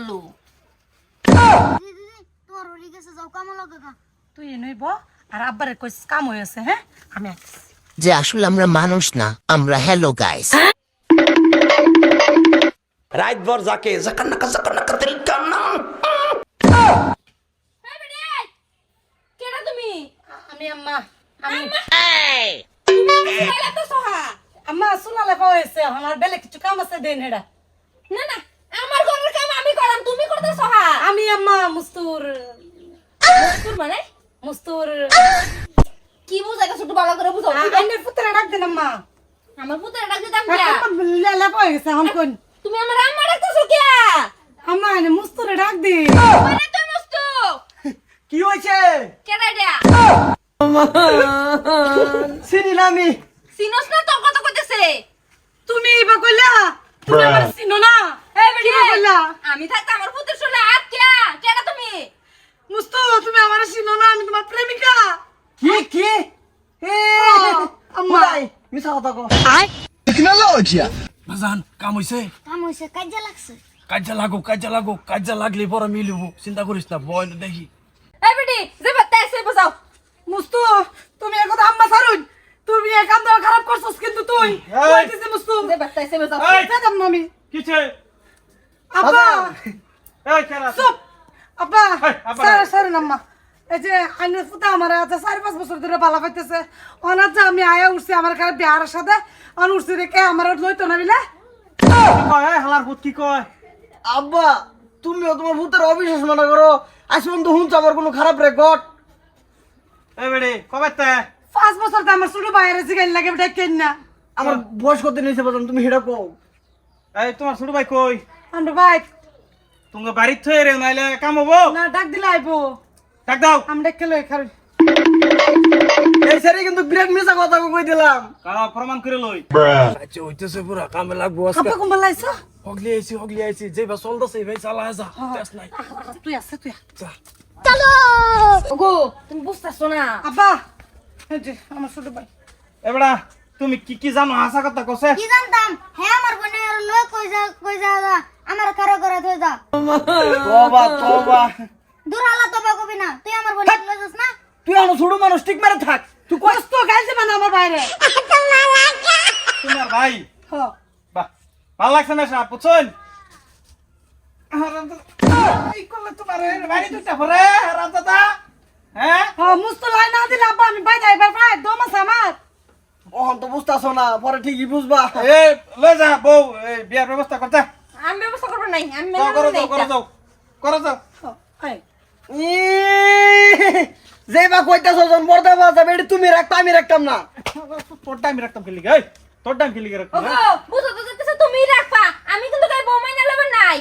পারল। দিদি তোমার বাড়ি গেছে যাও কামা লাগে খা তুই নইব আর আব্বারে কইস কাম হয়েছে হ্যাঁ? আমি যে আসলে আমরা মানুষ না আমরা হ্যালো গাইস রাত ভর যাকে কান্না কেডা তুমি? আমি আম্মা আমি এলা তো সহা আম্মা শোনা লেখা হয়েছে আমার বেলে কিছু কাম আছে দেন হেডা। না না আমার ঘরের কাম আমি করাম তুমি করতে সহা। আমি আম্মা মুস্তুর। তোর মানে? মুস্তুর। কি বুঝাই একটু ভালো করে বুঝাও আইনের পুত্রে ডাক দেন আম্মা। আমার পুত্র ডাক দিতাম কিয়া লেখা হয়ে গেছে এখন কোন তুমি আমার আম্মা ডাকতেছো কিয়া আম্মা আইনে মুস্তুরে ডাক দি। মানে তো মস্তু। কি হয়েছে? কেডা দিয়া চিনি না আমি। সিনস না তোর কথা কইতেছে? তুমি এবার কইলা? তুমি আমার চিনো না। এই কি কইলা? আমি থাকতে আমার পুত্রের শুনে হাত কিয়া কেডা তুমি মুস্তু তুমি আমার চিনো না আমি তোমার প্রেমিকা কি কি এ আম্মা। উদাই, মিছা কথা কো বাজান কাম হইছে কাম হইছে কাজে লাগছে। কাজা লাগো কাজা লাগো কাজা লাগলে পরে মিলিব চিন্তা করিস না বয় না দেখি। এই বেটি যে বাত্তা এসে বসাও মুস্তু তুমি এক কথা আম্মা সারুন তুমি এক দেওয়া খারাপ করছস কিন্তু তুই। এই। কইতেছে মুস্তু। যে বাত্তা এসে বসাও। দাদা মামি কিছে? আব্বা। এই খেলা। চুপ। আব্বা। সারা নাই। আম্মা। এই যে আইনের ফুটা আমার আছে চার পাঁচ বছর ধরে পালা পাইতেছে। অনাথ যে আমি আয়া উঠছি আমার খারাপ বিয়ার সাথে অন উঠছি রেখে আমার লইতো না বিলে? কয় হালার ভূত কি কয়? আব্বা তুমিও তোমার ভূতের অবিশ্বাস মনে করো আজ পর্যন্ত হুঁচ আমার কোনো খারাপ রেকর্ড এই বেড়ে কবে তে? পাঁচ বছর তো আমার ছোট বাইরে জিগাইল লাগে বেটা কেন না? আমার বয়স কত নিয়েছে বলুন তুমি হেডা কও। এই তোমার ছোট ভাই কই? আমরা ভাই। তোমাকে বাড়ির থয়ে রে নাইলে কাম হব? না ডাক দিলে আইবো। ডাক দাও। আমরা খেলে খারুন এই সারি কিন্তু বিরাট মিছা কথা কই দিলাম। কারা প্রমাণ করে লই? আচ্ছা হইতেছে পুরা কামে লাগবো আজকে। খাপা কুম্বা লাইছো? হগলি আইছি হগলি আইছি যে বা চলতেছে ভাই চালা যা তেস নাই। তুই আছে তুই আ। যা ওগো তুমি বুঝতাছো না। আব্বা! এই যে আমার ছোট ভাই। এবড়া তুমি কি কি জানো হাসা কথা কছে কি জানতাম? হ্যাঁ আমার বোনের আর লয় কই যা কই যা যা, আমার কারও করে যা দূর হালা তো কবি না। তুই আমার না? তুই আমার ছোট মানুষ ঠিক মেরে থাক। তুই কই কষ্ট গাইছে মানে আমার বাইরে তোমার ভাই। হ। বাহ ভালো লাগছে না সাপ বুঝছেন? এই করলে তোমার এর বাড়ি দুটা ভরে রাজাদা হ্যাঁ? হ মুস্ত লাই না দিলে আব্বা আমি বাইরে এবার ভাই দম আছে আমার। ওহন তো বুঝতাছো না পরে ঠিকই বুঝবা। এ লয়ে যা বউ এই বিয়ার ব্যবস্থা করতে। আমি ব্যবস্থা করব নাই আমি করো মেনে যাও করো যাও করো যাও। যে বা যখন মরদা বাজা বেড়ি তুমি রাখতো আমি রাখতাম না। তোর টাইম রাখতাম খেলি গাই তোর টাইম খেলি রাখতাম ওগো বুঝো তো যেতেছে তুমি রাখবা। আমি কিন্তু গাই বউ মাইনা লবে নাই।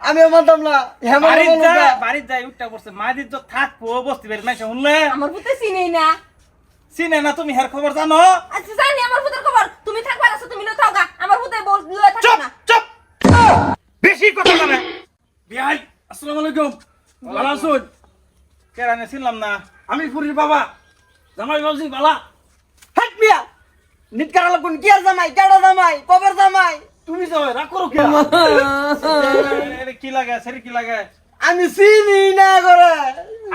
আমিও মানতাম না হেমন্ত বাড়ির যা বলুকা। যাই উঠটা পড়ছে মাদির তো থাকব বসতে পারি মাইসে শুনলে? আমার পুতে চিনেই না। চিনে না তুমি হের খবর জানো? আচ্ছা জানি আমার পুতের খবর। তুমি থাকবা না তুমি লয়ে থাকা আমার পুতে বল লয়ে থাকবে না। চুপ! বেশি কথা জানে বিহাই আসসালামু আলাইকুম। ভালো আছুন কেরানে ছিলাম না? আমি পুরীর বাবা। জামাই বাবজি বালা। হাট মিয়া। নিটকারা কোন কি আর জামাই? কেডা জামাই? কবের জামাই? তুমি যাও রাগ করো কে এটা কি লাগে? সেরি কি লাগে? আমি চিনি না করে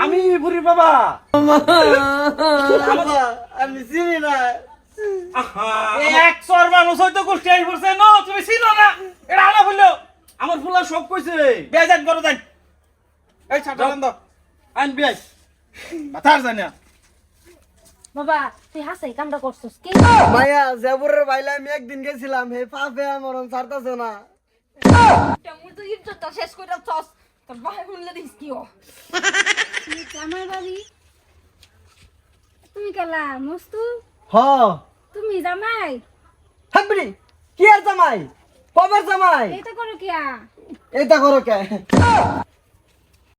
আমি পুরীর বাবা। আমি চিনি না। এক সর মানুষ হয়তো গোষ্ঠী আই পড়ছে। ন তুমি ছিল না? এটা আলা বলল। আমার ফুলা সব কইছে। বেজান করো যাই এই মাথার জানি বাবা তুই হাসাই কামটা করছস কি? মায়া জেবুরের বাইলে আমি একদিন গেছিলাম হে পাপে আমার ছাড়তাছে না। মুই তো ইজ্জতটা শেষ কইরা চস। তোর ভাই শুনলে দিস কি ও। আমার বাড়ি? তুমি কেলা মস্তু? হ। তুমি জামাই? হাবড়ি কি আর জামাই? কবের জামাই? এটা করো কিয়া? এইটা করো কে?